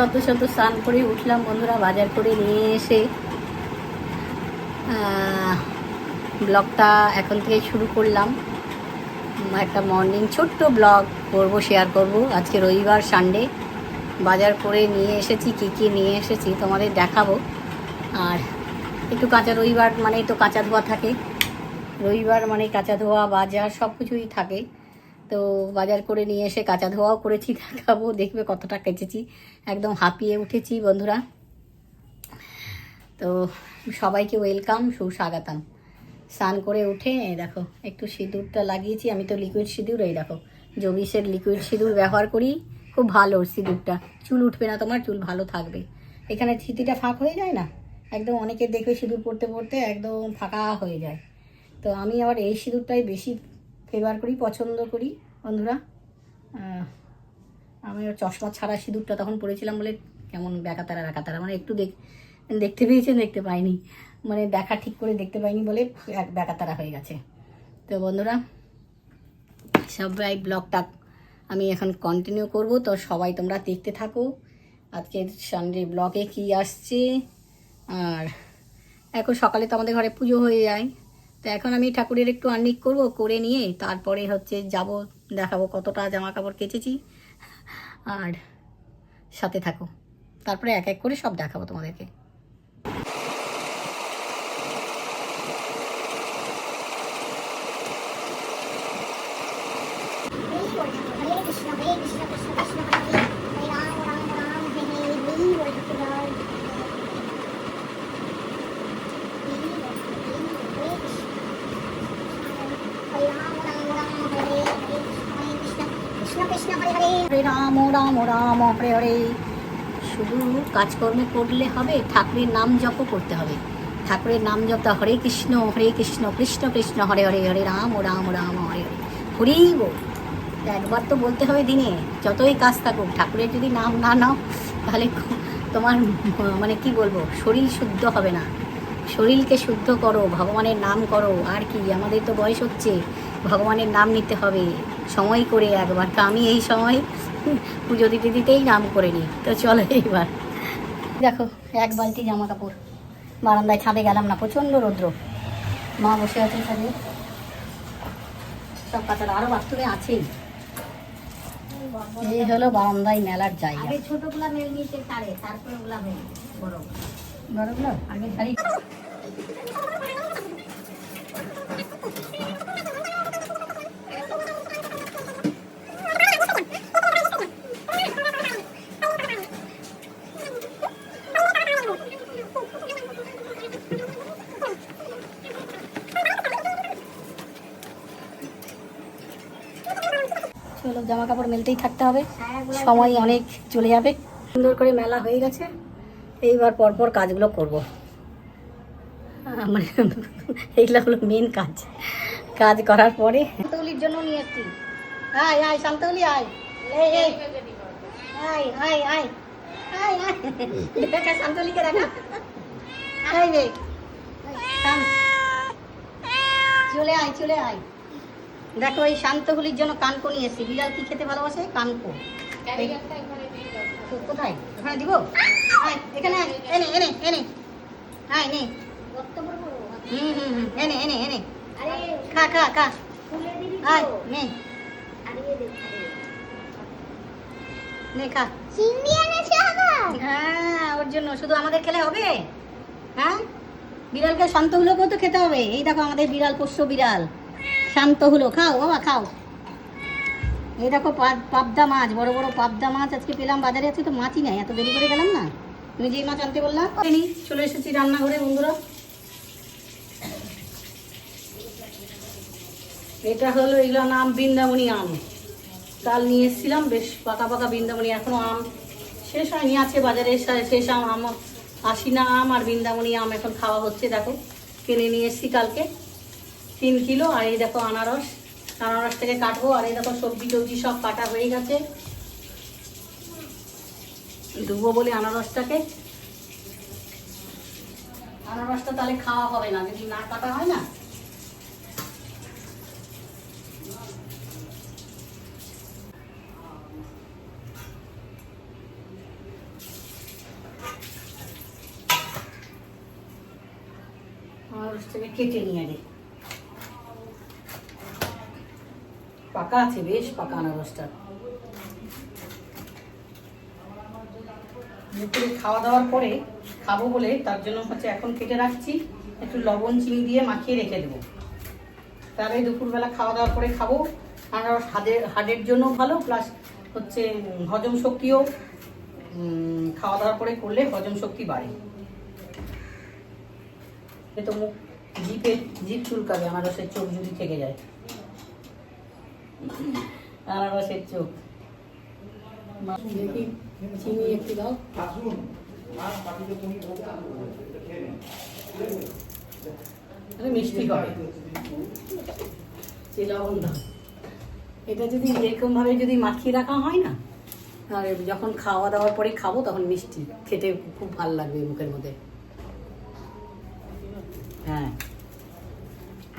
সদ্য সদ্য স্নান করে উঠলাম, বন্ধুরা বাজার করে নিয়ে এসে। ব্লগটা এখন থেকে শুরু করলাম। একটা মর্নিং ছোট্ট ব্লগ করব শেয়ার করব। আজকে রবিবার সানডে বাজার করে নিয়ে এসেছি, কী কী নিয়ে এসেছি তোমাদের দেখাবো। আর একটু কাঁচা রবিবার মানেই তো কাঁচা ধোয়া থাকে। রবিবার মানে কাঁচা ধোয়া, বাজার সব কিছুই থাকে। তো বাজার করে নিয়ে এসে কাঁচা ধোয়াও করেছি, দেখাবো, দেখবে কতটা কেচেছি। একদম হাঁপিয়ে উঠেছি বন্ধুরা। তো সবাইকে ওয়েলকাম, সুস্বাগতম। স্নান করে উঠে দেখো, একটু সিঁদুরটা লাগিয়েছি, আমি তো লিকুইড সিঁদুর, এই দেখো জবিসের লিকুইড সিঁদুর ব্যবহার করি, খুব ভালো সিঁদুরটা। চুল উঠবে না তোমার, চুল ভালো থাকবে। এখানে ছিটিটা ফাঁক হয়ে যায় না? একদম অনেকে দেখবে সিঁদুর পড়তে পড়তে একদম ফাঁকা হয়ে যায়। তো আমি আবার এই সিঁদুরটাই বেশি ফেভার করি পছন্দ করি, বন্ধুরা। আমি চশমা ছাড়া সিঁদুরটা তখন পরেছিলাম বলে কেমন ব্যাকাতারা ব্যাকাতারা মানে একটু দেখ দেখতে পেয়েছেন দেখতে পাইনি। মানে দেখা ঠিক করে দেখতে পাইনি বলে ব্যাকাতারা হয়ে গেছে। তো বন্ধুরা, সবাই ব্লগটা আমি এখন কন্টিনিউ করব। তো সবাই তোমরা দেখতে থাকো। আজকের সানডে ব্লগে কি আসছে? আর এখন সকালে তো আমাদের ঘরে পুজো হয়ে যায়। তো এখন আমি ঠাকুরের একটু আর্নিক করব, করে নিয়ে তারপরে হচ্ছে যাব, দেখাবো কতটা জামা কাপড় কেচেছি। আর সাথে থাকো। তারপরে এক এক করে সব দেখাবো তোমাদেরকে। হরে রাম রাম রাম, হরে হরে। শুধু কাজকর্ম করলে হবে, ঠাকুরের নাম জপ করতে হবে। ঠাকুরের নাম জপটা হরে কৃষ্ণ হরে কৃষ্ণ কৃষ্ণ কৃষ্ণ, হরে হরে হরে রাম রাম রাম হরে হরে। হরেই বল একবার তো বলতে হবে দিনে, যতই কাজ থাকুক, ঠাকুরের যদি নাম না নাও, তাহলে তোমার মানে কি বলব, শরীর শুদ্ধ হবে না। শরীরকে শুদ্ধ করো, ভগবানের নাম করো, আর কি, আমাদের তো বয়স হচ্ছে। ভগবানের নাম নিতে হবে। সময় করে একবার। তো আমি এই সময় পুজো দিতে দিতেই নাম করে নিই। তো চলো এইবার। দেখো এক বালতি জামা কাপড় বারান্দায় ছাদে গেলাম না প্রচণ্ড রৌদ্র। মা বসে আছে ছাদে। সব কাঁচারা আরও বাথরুমে আছেই এই হলো বারান্দায় মেলার জায়গা। ছোটগুলা মেল নিচে ছাড়ে তারপরে ওগুলা বড় বড়গুলো? আগে শাড়ি জামা কাপড় মেলতেই থাকতে হবে। সময় অনেক চলে যাবে। সুন্দর করে মেলা হয়ে গেছে। এইবার পরপর কাজগুলো করব। আহ, মানে এইগুলো হলো মেন কাজ। কাজ করার পরে। শান্তউলির জন্য নিয়ে এসছি আয় আয় শান্তউলি আয়। আয় আয় আয়। আয় আয়। দেখা দেখা। আয় চলে আয় চলে আয়। দেখো এই শান্তহুলির জন্য কানকো নিয়ে এসছি। বিড়াল কি খেতে ভালোবাসে? কানকো। কোথায়? ওখানে দিব? এখানে এনে এনে এনে। আয় নে হুম হুম হুম। এনে এনে এনে। আরে খা খা খা। আয় নে। নে খা। চিংড়ি এনেছে আবার? হ্যাঁ ওর জন্য। শুধু আমাদের খেলে হবে? হ্যাঁ? বিড়ালকে শান্ত হলোকেও তো খেতে হবে। এই দেখো আমাদের বিড়াল পোষ্য বিড়াল শান্ত হলো, খাও বাবা, খাও। এই দেখো পাবদা মাছ, বড় বড় পাবদা মাছ আজকে পেলাম বাজারে আছে তো মাছই নাই, এত দেরি করে গেলাম না। তুমি যেই মাছ আনতে বললাম চলে এসেছি রান্নাঘরে বন্ধুরা। এটা হলো এগুলো নাম বৃন্দাবনী আম। কাল নিয়ে এসেছিলাম, বেশ পাকা পাকা বৃন্দাবনী, এখনও আম শেষ হয়নি, আছে বাজারে শেষ আম আম, আশিনা আম আর বৃন্দাবনী আম এখন খাওয়া হচ্ছে, দেখো। কিনে নিয়ে এসেছি কালকে। তিন কিলো, আর এই দেখো আনারস। আনারস থেকে কাটবো, আর এই দেখো সবজি টবজি সব কাটা হয়ে গেছে। ধুবো বলে আনারসটাকে। আনারসটা তাহলে খাওয়া হবে না, যদি না কাটা হয় না। আনারসটাকে কেটে নিয়ে পাকা আছে, বেশ পাকা আনারসটা। দুপুরে খাওয়া দাওয়ার পরে খাব বলে তার জন্য হচ্ছে এখন কেটে রাখছি। একটু লবণ, চিনি দিয়ে মাখিয়ে রেখে দেবো। তাহলে দুপুরবেলা খাওয়া দাওয়ার পরে খাব। আনারস হাড়ের হাড়ের জন্য ভালো প্লাস হচ্ছে হজম শক্তিও খাওয়া দাওয়ার পরে করলে হজম শক্তি বাড়ে। এ তো মুখ, জিপে, জিপ চুলকাবে, আনারসের চোখ যদি থেকে যায়। আনারসের চোখ। চিনি একটু দাও। মিষ্টি যে লবণ দাও। এটা যদি এরকম ভাবে যদি মাখিয়ে রাখা হয় না আর যখন খাওয়া দাওয়ার পরে খাব তখন মিষ্টি। খেতে খুব ভালো লাগবে মুখের মধ্যে। হ্যাঁ।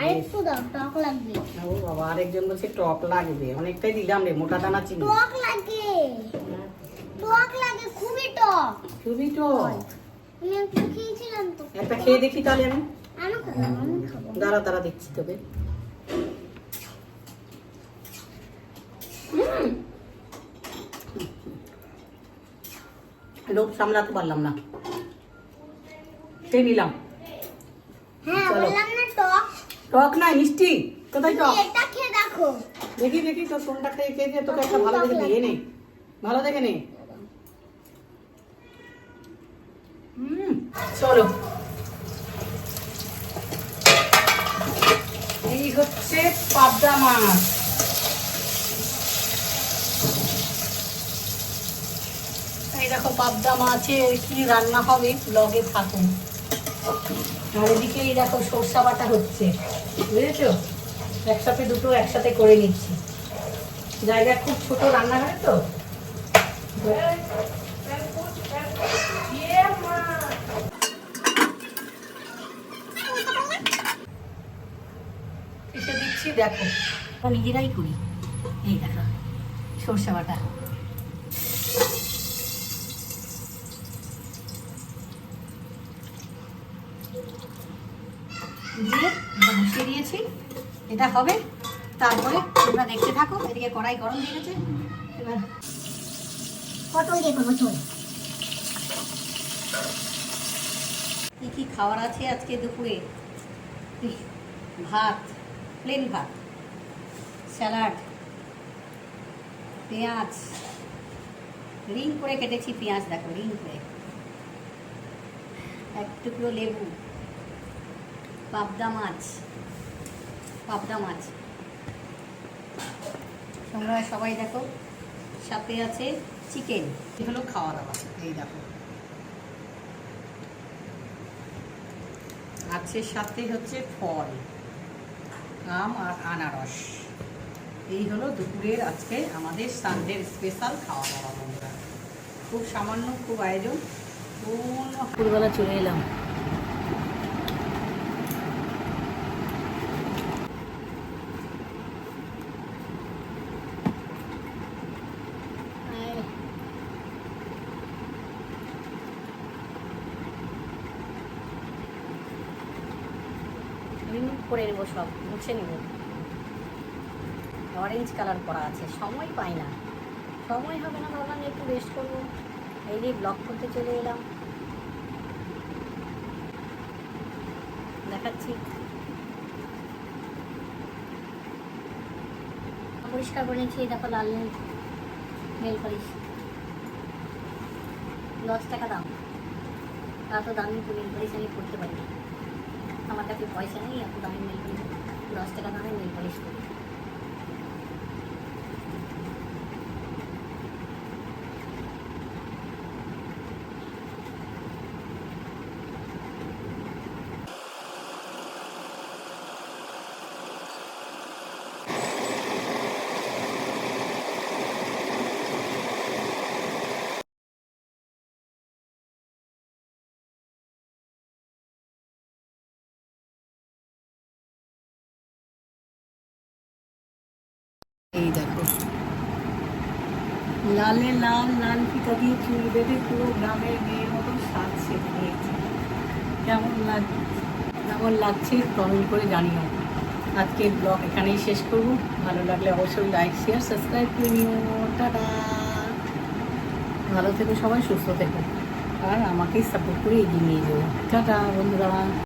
আর একটু দাও টক লাগবে। ও বাবা আরেকজন বলছে টক লাগবে। অনেকটাই দিলাম রে মোটা দানা চিনি। টক লাগে। টক লাগে খুবই টক। খুবই টক। আমি একটু খেয়েছিলাম তো। একটা খেয়ে দেখি তাহলে আমি। আমি খাব। আমি খাব। দাঁড়া দাঁড়া তোকে। লোভ সামলাতে পারলাম না। খেয়ে নিলাম। হ্যাঁ বললাম না টক টক না মিষ্টি? কোথায় টক? এটা খেয়ে দেখো। দেখি দেখি তোর খেয়ে খেয়ে দিয়ে তোকে একটা ভালো দেখে নে ভালো দেখে নে। হুম চলো। এই হচ্ছে পাবদা মাছ। এই দেখো পাবদা মাছের কি রান্না হবে? লগে থাকুন। আর এদিকে এই দেখো সর্ষা বাটা হচ্ছে, বুঝেছ? একসাথে দুটো একসাথে করে নিচ্ছি। জায়গা খুব ছোট রান্নাঘরে তো? দিচ্ছি, দেখো। নিজেরাই করি। এই দেখো, সর্ষে বাটা দিয়ে দিয়েছি। এটা হবে। তারপরে তোমরা দেখতে থাকো। এদিকে কড়াই গরম হয়ে গেছে। এবার পটল দিয়ে করব চল কি কি খাবার আছে আজকে দুপুরে? ভাত প্লেন ভাত, স্যালাড, পেঁয়াজ। রিং করে কেটেছি পেঁয়াজ, দেখো, রিং করে। এক টুকরো লেবু, পাবদা মাছ। পাবদা মাছ। তোমরা সবাই দেখো, সাথে আছে চিকেন এই হলো খাওয়া দাওয়া, এই দেখো। আছে সাথে হচ্ছে ফল, আম আর আনারস। এই হলো দুপুরের আজকে আমাদের সানডের স্পেশাল খাওয়া দাওয়া বন্ধুরা। খুব সামান্য খুব আয়োজন, পূর্ণ। দুপুরবেলা চলে এলাম। করে নেব সব, মুছে নেব। অরেঞ্জ কালার করা আছে, সময় পাই না। সময় হবে না, ভাবলাম একটু রেস্ট করব। এই যে ব্লক করতে চলে এলাম। দেখাচ্ছি। পরিষ্কার করে এই দেখো লাল নীল নেল পালিশ দশ টাকা দাম। এত দামি নেল পালিশ আমি করতে পারি আমার কাছে পয়সা নেই এখন আমি নেই। দশ টাকা দামে নেল পালিশ করি এই দেখো। লালে, লাল লাল ফিতা দিয়ে চুল বেঁধে পুরো গ্রামের মেয়ের মতন সাজছে হয়েছে কেমন লাগছে কেমন লাগছে কমেন্ট করে জানিও। আজকের ব্লগ এখানেই শেষ করব। ভালো লাগলে অবশ্যই লাইক শেয়ার সাবস্ক্রাইব করে নিও। টাটা। ভালো থেকো সবাই, সুস্থ থেকো। আর আমাকেই সাপোর্ট করে এগিয়ে নিয়ে যাব টাটা বন্ধুরা।